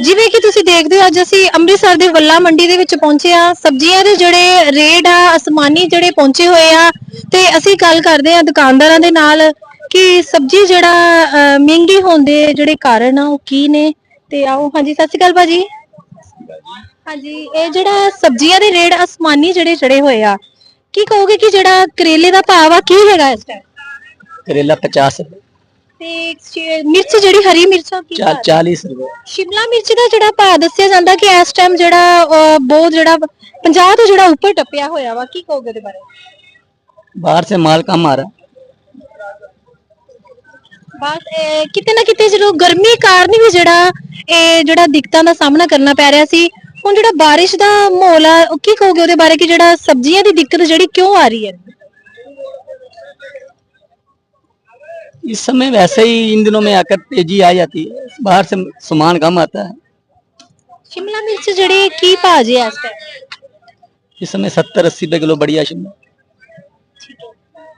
ਜਿਵੇਂ ਕਿ ਤੁਸੀਂ ਦੇਖਦੇ ਹੋ, ਅੱਜ ਅਸੀਂ ਅੰਮ੍ਰਿਤਸਰ ਦੇ ਵੱਲਾ ਮੰਡੀ ਦੇ ਵਿੱਚ ਪਹੁੰਚੇ ਆ ਸਬਜ਼ੀਆਂ ਦੇ ਜਿਹੜੇ ਰੇਟ ਆ, ਅਸਮਾਨੀ ਜਿਹੜੇ ਪਹੁੰਚੇ ਹੋਏ ਆ, ਤੇ ਅਸੀਂ ਗੱਲ ਕਰਦੇ ਆ ਦੁਕਾਨਦਾਰਾਂ ਦੇ ਨਾਲ ਕਿ ਸਬਜ਼ੀ ਜਿਹੜਾ ਮਹਿੰਗੀ ਹੋਣ ਦੇ ਜਿਹੜੇ ਕਾਰਨ ਆ, ਉਹ ਕੀ ਨੇ? ਤੇ ਆਓ, ਹਾਂਜੀ, ਸਤਿ ਸ਼੍ਰੀ ਅਕਾਲ ਭਾਜੀ। ਹਾਂਜੀ, ਇਹ ਜਿਹੜਾ ਸਬਜ਼ੀਆਂ ਦੇ ਰੇਟ ਅਸਮਾਨੀ ਜਿਹੜੇ ਚੜੇ ਹੋਏ ਆ, ਕੀ ਕਹੋਗੇ ਕਿ ਜਿਹੜਾ ਕਰੇਲੇ ਦਾ ਭਾਅ ਆ ਕੀ ਹੈਗਾ ਇਸ ਟਾਈਮ ਕਰੇਲਾ 50 ਰੁਪਏ। ਮਿਰਚ ਜਿਹੜੀ ਹਰੀ ਮਿਰਚਾਂ ਕੀ ਭਾਅ 40 ਰੁਪਏ। ਸ਼ਿਮਲਾ ਮਿਰਚ ਦਾ ਜਿਹੜਾ ਭਾਅ ਦੱਸਿਆ ਜਾਂਦਾ ਕਿ ਇਸ ਟਾਈਮ ਜਿਹੜਾ ਬਹੁਤ ਜਿਹੜਾ 50 ਤੋਂ ਜਿਹੜਾ ਉੱਪਰ ਟੱਪਿਆ ਹੋਇਆ ਵਾ ਕੀ ਕਹੋਗੇ ਦੇ ਬਾਰੇ? ਬਾਹਰ ਸੇ ਮਾਲ ਕਮ ਆ ਰਹਾ। ਬਸ ਕਿਤੇ ਨਾ ਕਿਤੇ ਜਦੋਂ ਗਰਮੀ ਕਾਰਨ ਵੀ ਜਿਹੜਾ ਇਹ ਜਿਹੜਾ ਦਿੱਕਤਾਂ ਦਾ ਸਾਹਮਣਾ ਕਰਨਾ ਪੈ ਰਿਹਾ ਸੀ ਹੁਣ ਜਿਹੜਾ ਬਾਰਿਸ਼ ਦਾ ਮਾਹੌਲ ਆ ਕੀ ਕਹੋਗੇ ਉਹਦੇ ਬਾਰੇ ਕਿ ਜਿਹੜਾ ਸਬਜ਼ੀਆਂ ਦੀ ਦਿੱਕਤ ਜਿਹੜੀ ਕਿਉਂ ਆ ਰਹੀ ਹੈ? इस समय वैसे ही इन दिनों में आकर तेजी आ जाती है बाहर से सामान कम आता है ਸ਼ਿਮਲਾ ਮਿਰਚ ਜਿਹੜੀ ਕੀ ਭਾਅ ਜੀ ਹੈ ਇਸ ਟਾਈਮ इस समय सत्तर अस्सी रुपए किलो बढ़िया शिमला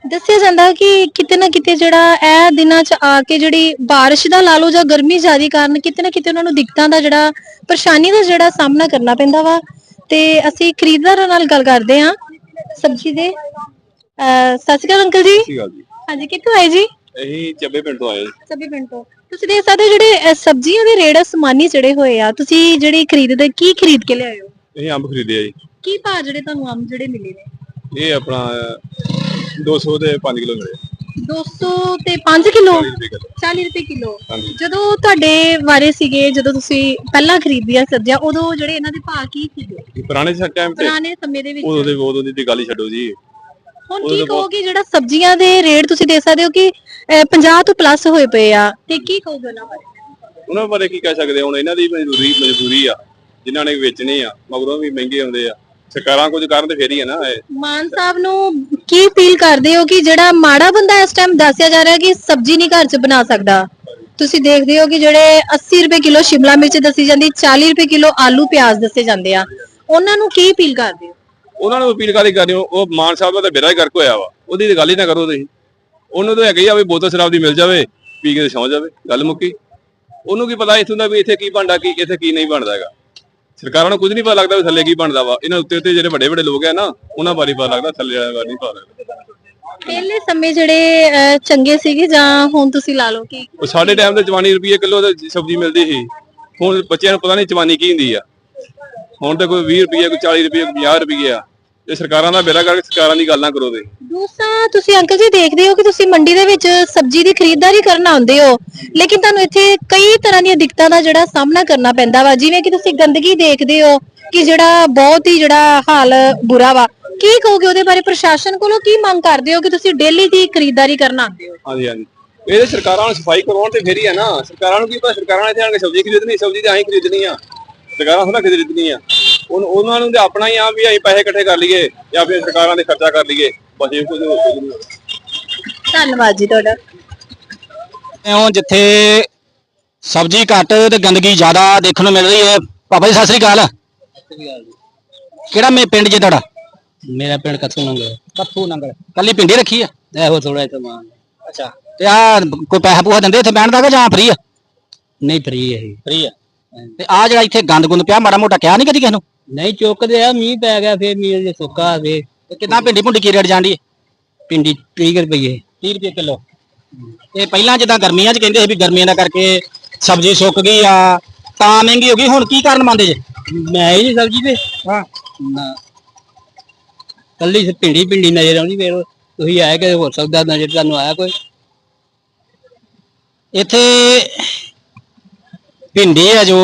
ਦੱਸਿਆ ਜਾਂਦਾ ਕਿ ਕਿਤੇ ਨਾ ਕਿਤੇ ਜਿਹੜਾ ਇਹ ਦਿਨਾਂ 'ਚ ਆ ਕੇ ਜਿਹੜੀ ਬਾਰਿਸ਼ ਦਾ ਲਾ ਲਓ ਜਾਂ ਗਰਮੀ ਜ਼ਿਆਦੀ ਕਾਰਨ ਕਿਤੇ ਨਾ ਕਿਤੇ ਉਹਨਾਂ ਨੂੰ ਦਿੱਕਤਾਂ ਦਾ ਜਿਹੜਾ ਪਰੇਸ਼ਾਨੀ ਦਾ ਜਿਹੜਾ ਸਾਹਮਣਾ ਕਰਨਾ ਪੈਂਦਾ ਵਾ ਤੇ ਅਸੀਂ ਖਰੀਦਦਾਰਾਂ ਨਾਲ ਗੱਲ ਕਰਦੇ ਹਾਂ ਸਬਜ਼ੀ ਦੇ ਅਹ ਸਤਿ ਸ਼੍ਰੀ ਅਕਾਲ ਅੰਕਲ ਜੀ ਸਹੀ ਗੱਲ ਜੀ ਹਾਂਜੀ ਕਿੱਥੋਂ ਆਏ ਜੀ ਅਸੀਂ ਚੱਬੇ ਪਿੰਡ ਤੋਂ ਆਏ ਸਭੀ ਪਿੰਡ ਤੋਂ। ਤੁਸੀਂ ਦੇਖ ਸਕਦੇ ਹੋ ਜਿਹੜੇ ਅਹ, ਸਬਜ਼ੀਆਂ ਦੇ ਰੇਟ ਅਸਮਾਨੀ ਚੜੇ ਹੋਏ ਆ। ਤੁਸੀਂ ਜਿਹੜੀ ਖਰੀਦਦੇ ਕੀ ਖਰੀਦ ਕੇ ਲਿਆਏ ਹੋ? ਅਸੀਂ ਅੰਬ ਖਰੀਦੇ ਆ ਜੀ। ਕੀ ਭਾਅ ਜਿਹੜੇ ਤੁਹਾਨੂੰ ਅੰਬ ਜਿਹੜੇ ਮਿਲੇ ਨੇ? ਇਹ ਆਪਣਾ 200 ਦੇ 5 ਕਿਲੋ ਮਿਲੇ। 200 ਤੇ 5 ਕਿਲੋ? 40 ਰੁਪਏ ਕਿਲੋ। 40 ਰੁਪਏ ਕਿਲੋ। ਹਾਂਜੀ। ਜਦੋਂ ਤੁਹਾਡੇ ਵਾਰੇ ਸੀਗੇ ਜਦੋਂ ਤੁਸੀਂ ਪਹਿਲਾਂ ਖਰੀਦੀਆਂ ਸਬਜ਼ੀਆਂ ਉਦੋਂ ਜਿਹੜੇ ਇਹਨਾਂ ਦੇ ਭਾਅ ਕੀ ਸੀਗੇ? ਇਹ ਪੁਰਾਣੇ ਟਾਈਮ ਤੇ ਪੁਰਾਣੇ ਸਮੇਂ ਦੇ ਵਿੱਚ। ਉਦੋਂ ਦੇ ਉਦੋਂ ਦੀ ਤੇ ਗੱਲ ਹੀ ਛੱਡੋ ਜੀ। ਹੁਣ ਕੀ ਕਹੋਗੇ ਜਿਹੜਾ ਸਬਜ਼ੀਆਂ ਦੇ ਰੇਟ ਤੁਸੀਂ ਦੇ ਸਕਦੇ ਹੋ ਕਿ ਅਹ, 50 ਤੋਂ ਪਲੱਸ ਹੋਏ ਪਏ ਆ? ਤੇ ਕੀ ਕਹੋਗੇ ਉਹਨਾਂ ਬਾਰੇ? ਉਹਨਾਂ ਬਾਰੇ ਕੀ ਕਹਿ ਸਕਦੇ ਹੁਣ ਇਹਨਾਂ ਦੀ ਮਜਬੂਰੀ ਮਜਬੂਰੀ ਆ ਜਿਨ੍ਹਾਂ ਨੇ ਵੇਚਣੇ ਆ ਮਗਰੋਂ ਵੀ ਮਹਿੰਗੇ ਆਉਂਦੇ ਆ। ਸਰਕਾਰਾਂ ਕੁਝ ਕਰਨ ਤੇ ਫੇਰ ਹੀ ਆ ਨਾ। ਮਾਨ ਸਾਹਿਬ ਨੂੰ ਕੀ ਅਪੀਲ ਕਰਦੇ ਹੋ ਕਿ ਜਿਹੜਾ ਮਾੜਾ ਬੰਦਾ ਇਸ ਟਾਈਮ ਦੱਸਿਆ ਜਾ ਰਿਹਾ ਕਿ ਸਬਜ਼ੀ ਨਹੀਂ ਘਰ 'ਚ ਬਣਾ ਸਕਦਾ? ਤੁਸੀਂ ਦੇਖਦੇ ਹੋ ਕਿ ਜਿਹੜੇ 80 ਰੁਪਏ ਕਿਲੋ ਸ਼ਿਮਲਾ ਮਿਰਚ ਦੱਸੀ ਜਾਂਦੀ 40 ਰੁਪਏ ਕਿਲੋ ਆਲੂ ਪਿਆਜ਼ ਦੱਸੇ ਜਾਂਦੇ ਆ। ਉਹਨਾਂ ਨੂੰ ਕੀ ਅਪੀਲ ਕਰਦੇ ਹੋ? ਉਹਨਾਂ ਨੂੰ ਅਪੀਲ ਕਾਦੀ ਕਰ ਰਹੇ ਹੋ ਉਹ ਮਾਨ ਸਾਹਿਬ ਦਾ ਤਾਂ ਹੀ ਕਰਕੇ ਹੋਇਆ ਵਾ। ਉਹਦੀ ਤੇ ਗੱਲ ਹੀ ਨਾ ਕਰੋ ਤੁਸੀਂ। ਉਹਨੂੰ ਤਾਂ ਹੈਗਾ ਆ ਵੀ ਬੋਤਲ ਸ਼ਰਾਬ ਦੀ ਮਿਲ ਜਾਵੇ ਪੀ ਕੇ ਸੌਂ ਜਾਵੇ ਗੱਲ ਮੁੱਕੀ। ਉਹਨੂੰ ਕੀ ਪਤਾ ਇੱਥੋਂ ਦਾ ਵੀ ਇੱਥੇ ਕੀ ਬਣਦਾ ਕੀ ਇੱਥੇ ਕੀ ਨਹੀਂ ਬਣਦਾ ਹੈਗਾ। ਸਰਕਾਰਾਂ ਨੂੰ ਕੁਝ ਨਹੀਂ ਪਤਾ ਲੱਗਦਾ ਵੀ ਥੱਲੇ ਕੀ ਬਣਦਾ ਵਾ। ਇਹਨਾਂ ਉੱਤੇ ਉੱਤੇ ਜਿਹੜੇ ਵੱਡੇ ਵੱਡੇ ਲੋਕ ਆ ਨਾ ਉਹਨਾਂ ਬਾਰੇ ਪਤਾ ਲੱਗਦਾ ਥੱਲੇ ਵਾਲਿਆਂ ਬਾਰੇ ਨਹੀਂ ਪਤਾ ਲੱਗਦਾ। ਪਹਿਲੇ ਸਮੇਂ ਜਿਹੜੇ ਅਹ, ਚੰਗੇ ਸੀਗੇ ਜਾਂ ਹੁਣ ਤੁਸੀਂ ਲਾ ਲਓ ਕਿ ਉਹ ਸਾਡੇ ਟਾਈਮ ਤੇ 44 ਰੁਪਏ ਕਿਲੋ ਤੇ ਸਬਜ਼ੀ ਮਿਲਦੀ ਸੀ। ਹੁਣ ਬੱਚਿਆਂ ਨੂੰ ਪਤਾ ਨਹੀਂ ਚਵਾਨੀ ਕੀ ਹੁੰਦੀ ਆ। ਹੁਣ ਤਾਂ ਕੋਈ 20 ਰੁਪਏ ਕੋਈ 40 ਰੁਪਏ ਕੋਈ 50 ਰੁਪਏ ਆ। ਇਹ ਸਰਕਾਰਾਂ ਦਾ ਬੇੜਾ ਕਰਕੇ ਸਰਕਾਰਾਂ ਦੀ ਗੱਲ ਕਰੋ ਤੇ। ਦੂਸਰਾ ਤੁਸੀਂ ਅੰਕਲ ਜੀ ਦੇਖਦੇ ਹੋ ਕਿ ਤੁਸੀਂ ਮੰਡੀ ਦੇ ਵਿੱਚ ਸਬਜ਼ੀ ਦੀ ਖਰੀਦਦਾਰੀ ਕਰਨ ਆਉਂਦੇ ਹੋ ਲੇਕਿਨ ਤੁਹਾਨੂੰ ਇੱਥੇ ਕਈ ਤਰ੍ਹਾਂ ਦੀਆਂ ਦਿੱਕਤਾਂ ਦਾ ਜਿਹੜਾ ਸਾਹਮਣਾ ਕਰਨਾ ਪੈਂਦਾ ਵਾ ਜਿਵੇਂ ਕਿ ਤੁਸੀਂ ਗੰਦਗੀ ਦੇਖਦੇ ਹੋ ਕਿ ਜਿਹੜਾ ਬਹੁਤ ਹੀ ਜਿਹੜਾ ਹਾਲ ਬੁਰਾ ਵਾ। ਕੀ ਕਹੋਗੇ ਉਹਦੇ ਬਾਰੇ? ਪ੍ਰਸ਼ਾਸਨ ਕੋਲੋਂ ਕੀ ਮੰਗ ਕਰਦੇ ਹੋ ਕਿ ਤੁਸੀਂ ਡੇਲੀ ਦੀ ਖਰੀਦਦਾਰੀ ਕਰਨ ਆਉਂਦੇ ਹੋ? ਹਾਂਜੀ ਹਾਂਜੀ। ਇਹਦੇ ਸਰਕਾਰਾਂ ਨੂੰ ਸਫ਼ਾਈ ਕਰਵਾਉਣ ਤੇ ਫੇਰ ਹੀ ਨਾ। ਸਰਕਾਰਾਂ ਨੂੰ ਕੀ ਪਤਾ ਸਰਕਾਰਾਂ ਨੇ ਇੱਥੇ ਆਣ ਕੇ ਸਬਜ਼ੀ ਖਰੀਦਣੀ ਸਬਜ਼ੀ ਤਾਂ ਅਸੀਂ ਖਰੀਦਣੀ ਆ। ਸਰਕਾਰਾਂ ਥੋੜਾ ਖਰੀਦਣੀ ਆ ਉਹਨਾਂ ਨੂੰ ਤੇ ਆਪਣਾ ਹੀ ਆ ਵੀ ਅਸੀਂ ਪੈਸੇ ਇਕੱਠੇ ਕਰ ਲਈਏ ਜਾਂ ਫਿਰ ਸਰਕਾਰਾਂ ਦੇ ਖਰਚਾ ਕਰ ਲਈਏ। ਬਸ ਇਹ ਕੁਝ ਹੋਰ ਕੁਝ ਧੰਨਵਾਦ ਜੀ ਤੁਹਾਡਾ। ਇਉਂ ਜਿੱਥੇ ਸਬਜ਼ੀ ਘੱਟ ਤੇ ਗੰਦਗੀ ਜ਼ਿਆਦਾ ਦੇਖਣ ਨੂੰ ਮਿਲ ਰਹੀ ਹੈ ਪਾਪਾ ਜੀ ਸਤਿ ਸ੍ਰੀ ਅਕਾਲ। ਕਿਹੜਾ ਮੇ ਪਿੰਡ ਜੇ ਤੁਹਾਡਾ? ਮੇਰਾ ਪਿੰਡ ਕੱਥੂ ਨੰਗਲ। ਕੱਥੂ ਨੰਗਲ। ਕੱਲੀ ਪਿੰਡੀ ਰੱਖੀ ਆ? ਇਹੋ ਥੋੜਾ ਜਿਹਾ ਅੱਛਾ। ਤੇ ਆ ਕੋਈ ਪੈਸਾ ਪੂਸਾ ਦਿੰਦੇ ਇੱਥੇ ਬਹਿਣ ਦਾ ਜਾਂ ਫ੍ਰੀ ਆ? ਨਹੀਂ ਫਰੀ ਹੈ ਫ੍ਰੀ ਆ। ਤੇ ਆ ਜਿਹੜਾ ਇੱਥੇ ਗੰਦ ਗੁੰਦ ਪਿਆ ਮਾੜਾ ਮੋਟਾ ਕਿਹਾ ਨਹੀਂ ਕਦੀ ਕਿਸ ਨੂੰ? ਨਹੀਂ ਚੁੱਕਦੇ ਆ ਮੀਂਹ ਪੈ ਗਿਆ ਫੇਰ ਮੀਂਹ ਜੇ ਸੁੱਕਾ ਆਵੇ ਤੇ ਕਿੰਨਾ ਭਿੰਡੀ ਭੁੰਡੀ ਕੀ ਰੇਟ ਜਾਂਦੀ ਪਿੰਡੀ 30 ਰੁਪਏ 30 ਰੁਪਏ ਕਿਲੋ। ਤੇ ਪਹਿਲਾਂ ਜਿੱਦਾਂ ਗਰਮੀਆਂ 'ਚ ਕਹਿੰਦੇ ਸੀ ਵੀ ਗਰਮੀਆਂ ਦਾ ਕਰਕੇ ਸਬਜ਼ੀ ਸੁੱਕ ਗਈ ਆ ਤਾਂ ਮਹਿੰਗੀ ਹੋ ਗਈ ਹੁਣ ਕੀ ਕਾਰਨ ਮੰਨਦੇ ਜੇ? ਮੈਂ ਹੀ ਨਹੀਂ ਸਬਜ਼ੀ ਤੇ ਹਾਂ। ਕੱਲੀ ਭਿੰਡੀ ਭਿੰਡੀ ਨਜ਼ਰ ਆਉਣੀ ਫੇਰ ਤੁਸੀਂ ਆਏ ਕਿ ਹੋ ਸਕਦਾ ਨਜ਼ਰ ਤੁਹਾਨੂੰ ਆਇਆ ਕੋਈ? ਇੱਥੇ ਭਿੰਡੀ ਹੈ ਜੋ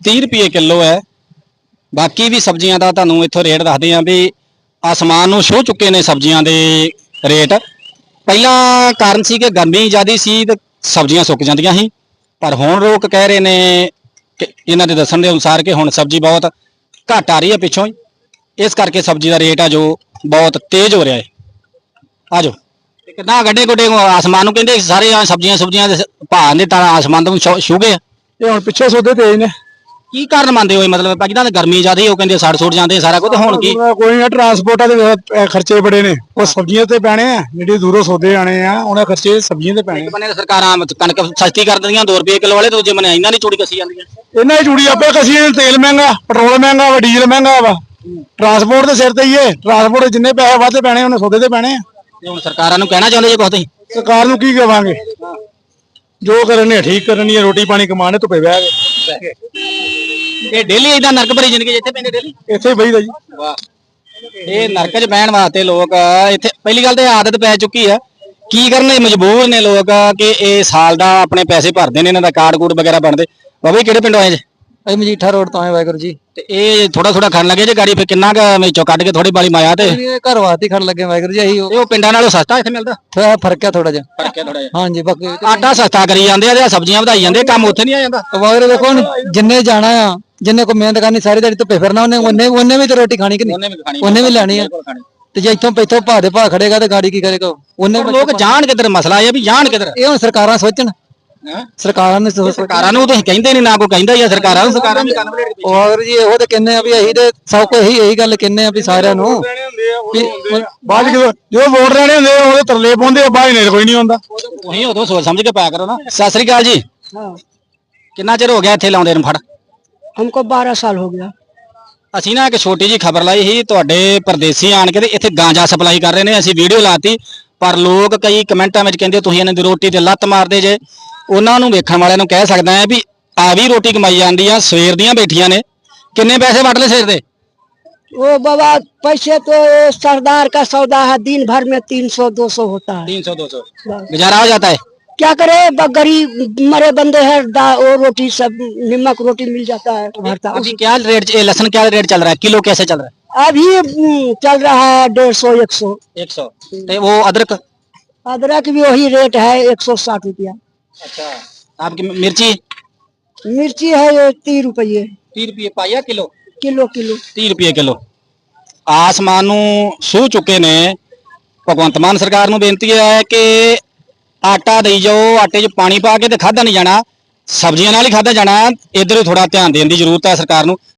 30 ਰੁਪਏ ਕਿਲੋ ਹੈ। ਬਾਕੀ ਵੀ ਸਬਜ਼ੀਆਂ ਦਾ ਤੁਹਾਨੂੰ ਇੱਥੋਂ ਰੇਟ ਦੱਸਦੇ ਆਂ ਵੀ ਆਸਮਾਨ ਨੂੰ ਛੂਹ ਚੁੱਕੇ ਨੇ ਸਬਜ਼ੀਆਂ ਦੇ ਰੇਟ। ਪਹਿਲਾਂ ਕਾਰਨ ਸੀ ਕਿ ਗਰਮੀ ਜ਼ਿਆਦੀ ਸੀ ਤੇ ਸਬਜ਼ੀਆਂ ਸੁੱਕ ਜਾਂਦੀਆਂ ਸੀ। ਪਰ ਹੁਣ ਲੋਕ ਕਹਿ ਰਹੇ ਨੇ ਕਿ ਇਹਨਾਂ ਦੇ ਦੱਸਣ ਦੇ ਅਨੁਸਾਰ ਕਿ ਹੁਣ ਸਬਜ਼ੀ ਬਹੁਤ ਘੱਟ ਆ ਰਹੀ ਹੈ ਪਿੱਛੋਂ ਹੀ। ਇਸ ਕਰਕੇ ਸਬਜ਼ੀ ਦਾ ਰੇਟ ਆ ਜੋ ਬਹੁਤ ਤੇਜ਼ ਹੋ ਰਿਹਾ ਹੈ। ਆਜੋ। ਤੇ ਕਿੰਨਾ ਗੱਡੇ ਗੁੱਡੇ ਆਸਮਾਨ ਨੂੰ ਕਹਿੰਦੇ ਸਾਰੇ ਸਬਜ਼ੀਆਂ ਸਬਜ਼ੀਆਂ ਦੇ ਭਾਅ ਨੇ ਤਾਂ ਆਸਮਾਨ ਤੋਂ ਛੂ- ਛੂਹ ਗਏ ਆ। ਇਹ ਹੁਣ ਪਿੱਛੇ ਸੌਦੇ ਤੇਜ ਨੇ। ਕੀ ਕਾਰਨ ਮੰਨਦੇ ਹੋ ਮਤਲਬ ਪਹਿਲਾਂ ਤਾਂ ਗਰਮੀ ਜ਼ਿਆਦੀ ਉਹ ਕਹਿੰਦੇ ਸੜ ਸੁੱਟ ਜਾਂਦੇ ਸਾਰਾ ਕੁਝ ਹੁਣ ਕੀ? ਕੋਈ ਨਾ ਟਰਾਂਸਪੋਰਟਾਂ ਦੇ ਅਹ, ਖਰਚੇ ਬੜੇ ਨੇ। ਉਹ ਸਬਜ਼ੀਆਂ ਤੇ ਪੈਣੇ ਆ ਜਿਹੜੇ ਦੂਰੋਂ ਸੌਦੇ ਆਣੇ ਆ ਉਹਨਾਂ ਖਰਚੇ ਸਬਜ਼ੀਆਂ ਤੇ ਪੈਣੇ ਇੱਕ ਬੰਨੇ ਤਾਂ ਸਰਕਾਰਾਂ ਕਣਕ ਸਸਤੀ ਕਰ ਦਿੰਦੀਆਂ 2 ਰੁਪਏ ਕਿਲੋ ਵਾਲੇ ਦੂਜੇ ਬੰਨੇ ਇਹਨਾਂ ਦੀ ਚੂੜੀ ਕੱਸੀ ਜਾਂਦੀਆਂ। ਇਹਨਾਂ ਦੀ ਜੁੜੀ ਆਪੇ ਕਸੀ ਤੇਲ ਮਹਿੰਗਾ ਪੈਟਰੋਲ ਮਹਿੰਗਾ ਵਾ ਡੀਜ਼ਲ ਮਹਿੰਗਾ ਵਾ। ਟਰਾਂਸਪੋਰਟ ਦੇ ਸਿਰ ਤੇ ਹੀ ਹੈ ਟਰਾਂਸਪੋਰਟ ਜਿੰਨੇ ਪੈਸੇ ਵੱਧ ਪੈਣੇ ਉਹਨੇ ਸੌਦੇ ਤੇ ਪੈਣੇ ਆ। ਤੇ ਹੁਣ ਸਰਕਾਰਾਂ ਨੂੰ ਕਹਿਣਾ ਚਾਹੁੰਦੇ ਜੇ ਕੁਛ ਤੁਸੀਂ? ਸਰਕਾਰ ਨੂੰ ਕੀ ਕਵਾਂਗੇ? ਜੋ ਕਰਨੇ ਠੀਕ ਕਰਨੀ ਹੈ ਰੋਟੀ ਪਾਣੀ ਕਮਾਣੇ ਧੁੱਪੇ ਬਹਿ ਕੇ। ਇਹ ਡੇਲੀ ਇਦਾਂ ਨਰਕ ਭਰੀ ਜ਼ਿੰਦਗੀ ਜਿੱਥੇ ਪੈਂਦੇ ਡੇਲੀ? ਇੱਥੇ ਹੀ ਬਈਦਾ ਜੀ। ਵਾਹ। ਇਹ ਨਰਕ 'ਚ ਬਹਿਣ ਵਾਸਤੇ ਲੋਕ ਇੱਥੇ ਪਹਿਲੀ ਗੱਲ ਤੇ ਆਦਤ ਪੈ ਚੁੱਕੀ ਆ। ਕੀ ਕਰਨੇ ਮਜਬੂਰ ਨੇ ਲੋਕ ਕਿ ਇਹ ਸਾਲ ਦਾ ਆਪਣੇ ਪੈਸੇ ਭਰਦੇ ਨੇ ਇਹਨਾਂ ਦਾ ਕਾਰਡ ਕੂਡ ਵਗੈਰਾ ਬਣਦੇ। ਬਾਬਾ ਜੀ ਕਿਹੜੇ ਪਿੰਡੋਂ ਆਏ ਜੇ? ਅਸੀਂ ਮਜੀਠਾ ਰੋਡ ਤੋਂ ਆਏ ਵਾਹਿਗੁਰੂ ਜੀ। ਤੇ ਇਹ ਥੋੜਾ ਥੋੜਾ ਖਾਣ ਲੱਗੇ ਜੇ ਗਾੜੀ ਫਿਰ ਕਿੰਨਾ ਕੁ ਵਿੱਚੋਂ ਕੱਢ ਕੇ ਥੋੜੀ ਬਾਲੀ ਮਾਇਆ ਤੇ? ਇਹ ਘਰ ਵਾਸਤੇ ਖੜ ਲੱਗੇ ਵਾਹਿਗੁਰੂ ਜੀ ਅਸੀਂ ਇਹ ਉਹ ਪਿੰਡਾਂ ਨਾਲੋਂ ਸਸਤਾ ਇੱਥੇ ਮਿਲਦਾ? ਥੋੜਾ ਫ਼ਰਕ ਹੈ ਥੋੜਾ ਜਿਹਾ। ਫ਼ਰਕ ਹੈ ਥੋੜਾ ਜਿਹਾ। ਹਾਂਜੀ ਬਾਕੀ ਆਟਾ ਸਸਤਾ ਕਰੀ ਜਾਂਦੇ ਆ ਤੇ ਸਬਜ਼ੀਆਂ ਵਧਾਈ ਜਾਂਦੇ ਕੰਮ ਉੱਥੇ ਨਹੀਂ ਆ ਜਾਂਦਾ? ਵਾਹਿਗੁਰੂ ਦੇਖੋ ਜਿੰਨੇ ਜਾਣਾ ਆ ਜਿੰਨੇ ਕੋ ਮਿਹਨਤ ਕਰਨੀ ਸਾਰੀ ਦਿਹਾੜੀ ਧੁੱਪੇ ਫਿਰਨਾ ਉਹਨੇ ਉਹਨੇ ਉਹਨੇ ਵੀ ਤੇ ਰੋਟੀ ਖਾਣੀ ਕਿ ਨਹੀਂ? ਉਹਨੇ ਵੀ ਖਾਣੀ ਉਹਨੇ ਵੀ ਲੈਣੀ ਆ। ਤੇ ਜੇ ਇੱਥੋਂ ਪੈਥੋਂ ਭਾ ਦੇ ਭਾ ਖੜੇਗਾ ਤੇ ਗਾੜੀ ਕੀ ਕਰੇਗਾ ਉਹਨੇ ਲੋਕ ਜਾਣ ਕਿੱਧਰ ਮਸਲਾ ਇਹ ਆ ਵੀ ਜਾਣ ਕਿੱਧਰ। ਇਹ ਹੁਣ ਸਰਕਾਰਾਂ ਸੋਚਣ। ਹੈਂ? ਸਰਕਾਰਾਂ ਨੇ ਸਰਕਾਰਾਂ ਨੂੰ ਤੁਸੀਂ ਕਹਿੰਦੇ ਨਹੀਂ ਨਾ ਕੋਈ ਕਹਿੰਦਾ ਹੀ ਆ ਸਰਕਾਰਾਂ ਨੂੰ ਸਰਕਾਰਾਂ ਵੀ ਕੰਨ ਵਲੇਟ ਕੇ ਵਾਹਿਗੁਰੂ ਜੀ ਇਹੋ ਤੇ ਕਹਿੰਨੇ ਆ ਵੀ ਅਸੀਂ ਤੇ ਸਭ ਕੋ ਇਹੀ ਇਹੀ ਗੱਲ ਕਹਿੰਨੇ ਆ ਵੀ ਸਾਰਿਆਂ ਨੂੰ। ਬਾਅਦ ਜਦੋਂ ਜਦੋਂ ਵੋਟ ਲੈਣੇ ਹੁੰਦੇ ਆ ਉਹਦੇ ਤਰਲੇ ਪਾਉਂਦੇ ਆ ਬਾਅਦ ਨੇ ਕੋਈ ਨਹੀਂ ਹੁੰਦਾ ਤੁਸੀਂ ਉਦੋਂ ਸੋਚ ਸਮਝ ਕੇ ਪਾਇਆ ਕਰੋ ਨਾ। ਸਤਿ ਸ੍ਰੀ ਅਕਾਲ ਜੀ। ਕਿੰਨਾ ਚਿਰ ਹੋ ਗਿਆ ਇੱਥੇ ਲਾਉਂਦੇ ਨੂੰ ਫੜ? हमको बारह साल हो गया ਅਸੀਂ ਨਾ ਇੱਕ ਛੋਟੀ ਜੀ ਖਬਰ ਲਾਈ ਸੀ ਤੁਹਾਡੇ ਪਰਦੇਸੀ ਆਣ ਕੇ ਤੇ ਇੱਥੇ ਗਾਂਜਾ ਸਪਲਾਈ ਕਰ ਰਹੇ ਨੇ ਅਸੀਂ ਵੀਡੀਓ ਲਾਤੀ ਪਰ ਲੋਕ ਕਈ ਕਮੈਂਟਾਂ ਵਿੱਚ ਕਹਿੰਦੇ ਤੁਸੀਂ ਇਹਨਾਂ ਦੀ ਰੋਟੀ ਤੇ ਲੱਤ ਮਾਰਦੇ ਜੇ ਉਹਨਾਂ ਨੂੰ ਵੇਖਣ ਵਾਲਿਆਂ ਨੂੰ ਕਹਿ ਸਕਦਾ ਹੈ ਵੀ ਆ ਵੀ ਰੋਟੀ ਕਮਾਈ ਜਾਂਦੀ ਆ ਸਵੇਰ ਦੀਆਂ ਬੈਠੀਆਂ ਨੇ ਕਿੰਨੇ ਪੈਸੇ ਵੱਟ ਲਏ ਸਵੇਰ ਦੇ वो बाबा पैसे तो सरदार का सौदा है दिन भर में तीन सौ दो सौ होता है 300 200 गुजारा हो जाता है क्या करे ब- गरीब मरे बंदे हैं दा- वो रोटी सब नमक रोटी मिल जाता है भरता अभी क्या रेट ये लहसन क्या रेट चल रहा है किलो कैसे चल रहा अभी हम्म, चल रहा है डेढ़ सौ एक सौ है एक सौ वो अदरक अदरक भी वही रेट है एक सौ साठ रुपया अच्छा आपकी मिर्ची मिर्ची है ये तीस रुपये तीस रुपये पाया किलो किलो किलो 30 ਰੁਪਏ ਕਿਲੋ ਆਸਮਾਨ ਨੂੰ ਛੂ ਚੁੱਕੇ ਨੇ ਭਗਵੰਤ ਮਾਨ ਸਰਕਾਰ ਨੂੰ ਬੇਨਤੀ ਹੈ ਕਿ ਆਟਾ ਦੇਈ ਜਾਓ, ਆਟੇ 'ਚ ਪਾਣੀ ਪਾ ਕੇ ਤੇ ਖਾਦਾ ਨਹੀਂ ਜਾਣਾ। ਸਬਜ਼ੀਆਂ ਨਾਲ ਹੀ ਖਾਦਾ ਜਾਣਾ। ਇਧਰ ਥੋੜਾ ਧਿਆਨ ਦੇਣ ਦੀ ਜ਼ਰੂਰਤ ਹੈ ਸਰਕਾਰ ਨੂੰ।